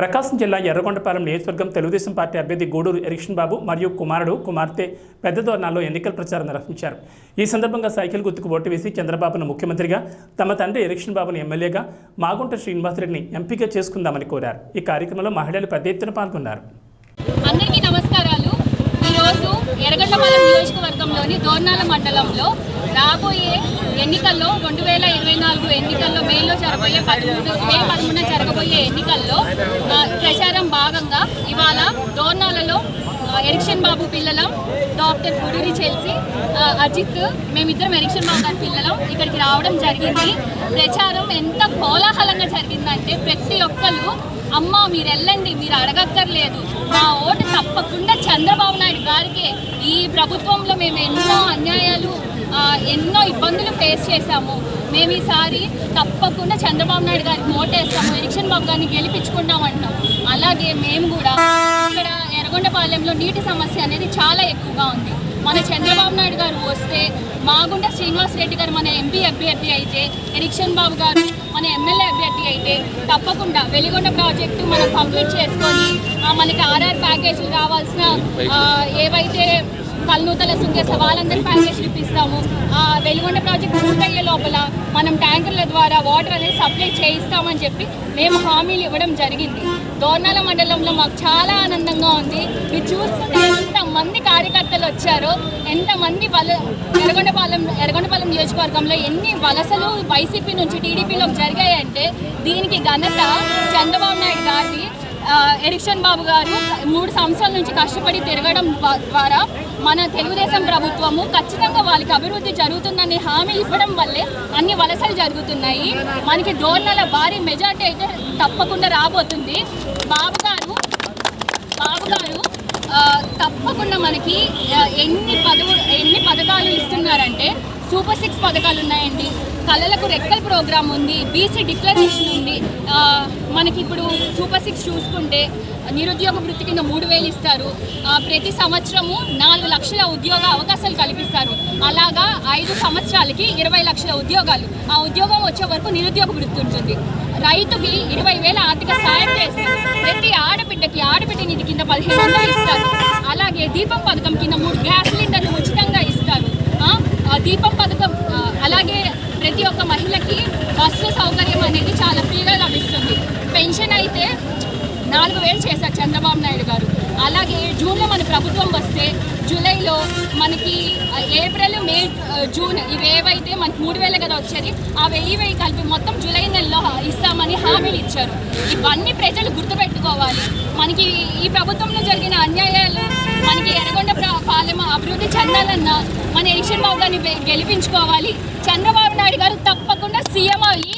ప్రకాశం జిల్లా ఎర్రగొండపాలెం నియోజకవర్గం తెలుగుదేశం పార్టీ అభ్యర్థి గూడూరు ఎరిక్షన్ బాబు మరియు కుమారుడు కుమార్తె పెద్ద దోరణాల్లో ఎన్నికల ప్రచారం నిర్వహించారు. ఈ సందర్భంగా సైకిల్ గుర్తుకు ఓటు వేసి చంద్రబాబును ముఖ్యమంత్రిగా తమ తండ్రి ఎరిక్షన్ బాబును ఎమ్మెల్యేగా మాగుంట శ్రీనివాసరెడ్డిని ఎంపీగా చేసుకుందామని కోరారు. ఈ కార్యక్రమంలో మహిళలు పెద్ద ఎత్తున పాల్గొన్నారు. అందరికీ నమస్కారాలు. ఈరోజు నియోజకవర్గంలోని దోర్నాల మండలంలో రాబోయే ఎన్నికల్లో రెండు వేల ఇరవై నాలుగు ఎన్నికల్లో మేలో జరగబోయే పదమూడు మే పదమూడున జరగబోయే ఎన్నికల్లో ప్రచారం భాగంగా ఇవాళ దోర్నాలలో ఎరిక్షన్ బాబు పిల్లలం డాక్టర్ గుడూరి చెల్సి అజిత్ మేమిద్దరం ఎరిక్షన్ బాబు గారి పిల్లలం ఇక్కడికి రావడం జరిగింది. ప్రచారం ఎంత కోలాహలంగా జరిగిందంటే ప్రతి ఒక్కరు అమ్మ మీరు వెళ్ళండి మీరు అడగక్కర్లేదు. మా ఓటు తప్పకుండా చంద్రబాబు నాయుడు గారికి. ఈ ప్రభుత్వంలో మేము ఎన్నో అన్యాయాలు ఎన్నో ఇబ్బందులు ఫేస్ చేశాము. మేము ఈసారి తప్పకుండా చంద్రబాబు నాయుడు గారికి ఓటేస్తాము ఎలక్షన్ బాబు గారిని గెలిపించుకుంటాం అంటాం అలాగే మేము కూడా ఇక్కడ ఎర్రగొండపాలెంలో నీటి సమస్య అనేది చాలా ఎక్కువగా ఉంది. మన చంద్రబాబు నాయుడు గారు వస్తే మాగుంట శ్రీనివాస్ రెడ్డి గారు మన ఎంపీ అభ్యర్థి అయితే ఎరిక్షన్ బాబు గారు మన ఎమ్మెల్యే అభ్యర్థి అయితే తప్పకుండా వెలిగొండ ప్రాజెక్టు మనం కంప్లీట్ చేసుకొని మనకి ఆర్ఆర్ ప్యాకేజ్ రావాల్సిన ఏవైతే కల్నూతల సుంకేస వాళ్ళందరి ప్యాకేజ్ ఇప్పిస్తాము ఆ వెలిగొండ ప్రాజెక్ట్ పూర్తయ్యే లోపల మనం ట్యాంకర్ల ద్వారా వాటర్ అనేది సప్లై చేయిస్తామని చెప్పి మేము హామీలు ఇవ్వడం జరిగింది. దోర్నాల మండలంలో మాకు చాలా ఆనందంగా ఉంది. మీరు చూస్తుంటే ఎంతమంది కార్యకర్తలు వచ్చారో ఎంతమంది వల ఎరగొండపాలెం ఎరగొండపాలెం నియోజకవర్గంలో ఎన్ని వలసలు వైసీపీ నుంచి టీడీపీలోకి జరిగాయంటే దీనికి ఘనత చంద్రబాబు నాయుడు గారిది. ఎరిక్షన్ బాబు గారు మూడు సంవత్సరాల నుంచి కష్టపడి తిరగడం ద్వారా మన తెలుగుదేశం ప్రభుత్వము ఖచ్చితంగా వాళ్ళకి అభివృద్ధి జరుగుతుందని హామీ ఇవ్వడం వల్లే అన్ని వలసలు జరుగుతున్నాయి. మనకి డోర్నల భారీ మెజార్టీ అయితే తప్పకుండా రాబోతుంది. బాబు గారు బాబు గారు తప్పకుండా మనకి ఎన్ని పదవు ఎన్ని పథకాలు ఇస్తున్నారంటే సూపర్ సిక్స్ పథకాలు ఉన్నాయండి. కళలకు రెక్కల ప్రోగ్రామ్ ఉంది బీసీ డిక్లరేషన్ ఉంది. మనకి ఇప్పుడు సూపర్ సిక్స్ చూసుకుంటే నిరుద్యోగ వృత్తి కింద మూడు వేలు ఇస్తారు. ప్రతి సంవత్సరము నాలుగు లక్షల ఉద్యోగ అవకాశాలు కల్పిస్తారు. అలాగా ఐదు సంవత్సరాలకి ఇరవై లక్షల ఉద్యోగాలు. ఆ ఉద్యోగం వచ్చే వరకు నిరుద్యోగ వృత్తి ఉంటుంది. రైతుకి ఇరవై వేల ఆర్థిక సాయం చేస్తారు. ప్రతి ఆడబిడ్డకి ఆడబిడ్డ నిధి కింద పదిహేను వందలు ఇస్తారు. అలాగే దీపం పథకం కింద మూడు గ్యాస్ సిలిండర్లు ఉచితంగా ఇస్తారు. దీపం పథకం ప్రతి ఒక్క మహిళకి బస్సు సౌకర్యం అనేది చాలా ఫ్రీగా లభిస్తుంది. పెన్షన్ అయితే నాలుగు వేలు చేశారు చంద్రబాబు నాయుడు గారు. అలాగే జూన్లో మన ప్రభుత్వం వస్తే జూలైలో మనకి ఏప్రిల్ మే జూన్ ఇవి ఏవైతే మనకి మూడు వేలు కదా వచ్చేది ఆ వెయ్యి వెయ్యి కలిపి మొత్తం జూలై నెలలో ఇస్తామని హామీలు ఇచ్చారు. ఇవన్నీ ప్రజలు గుర్తుపెట్టుకోవాలి. మనకి ఈ ప్రభుత్వంలో జరిగిన అన్యాయాలు మనకి ఎర్రగొండ పాలెం అభివృద్ధి చెందాలన్నా మన ఎలక్షన్ బాబు గారిని గెలిపించుకోవాలి. చంద్రబాబు నాయుడు గారు తప్పకుండా సీఎం అయ్యి